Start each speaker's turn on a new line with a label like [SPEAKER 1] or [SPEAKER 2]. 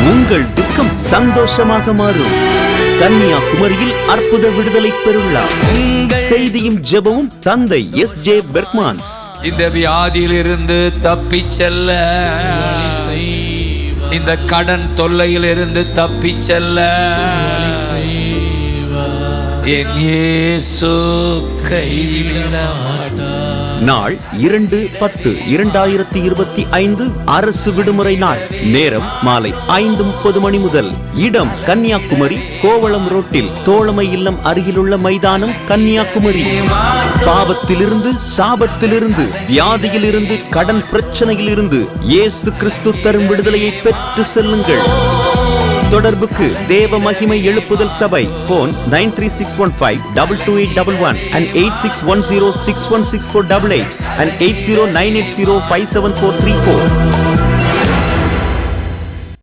[SPEAKER 1] உங்கள் துக்கம் சந்தோஷமாக மாறும். கன்னியாகுமரியில் அற்புத விடுதலை பெருவிழா செய்தியும் ஜெபமும் தந்தை எஸ் ஜே பெர்க்மான்ஸ்.
[SPEAKER 2] இந்த வியாதியிலிருந்து தப்பிச் செல்ல. இந்த கடன் தொல்லையிலிருந்து தப்பிச் செல்ல. என் இயேசு கைவிட
[SPEAKER 1] நாள் இரண்டு பத்து இரண்டாயிரத்தி இருபத்தி ஐந்து அரசு விடுமுறை நாள். நேரம் மாலை ஐந்து முப்பது மணி முதல். இடம் கன்னியாகுமரி கோவளம் ரோட்டில். தோழமை இல்லம் அருகிலுள்ள மைதானம் கன்னியாகுமரி. பாவத்திலிருந்து சாபத்திலிருந்து வியாதியிலிருந்து கடன் பிரச்சனையிலிருந்து இயேசு கிறிஸ்து தரும் விடுதலையை பெற்று செல்லுங்கள். தொடர்புக்கு தேவ மகிமை எழுப்புதல் சபை phone nine three six one five double two eight double one and eight six one zero six one six four double eight and eight zero nine eight zero five seven four three four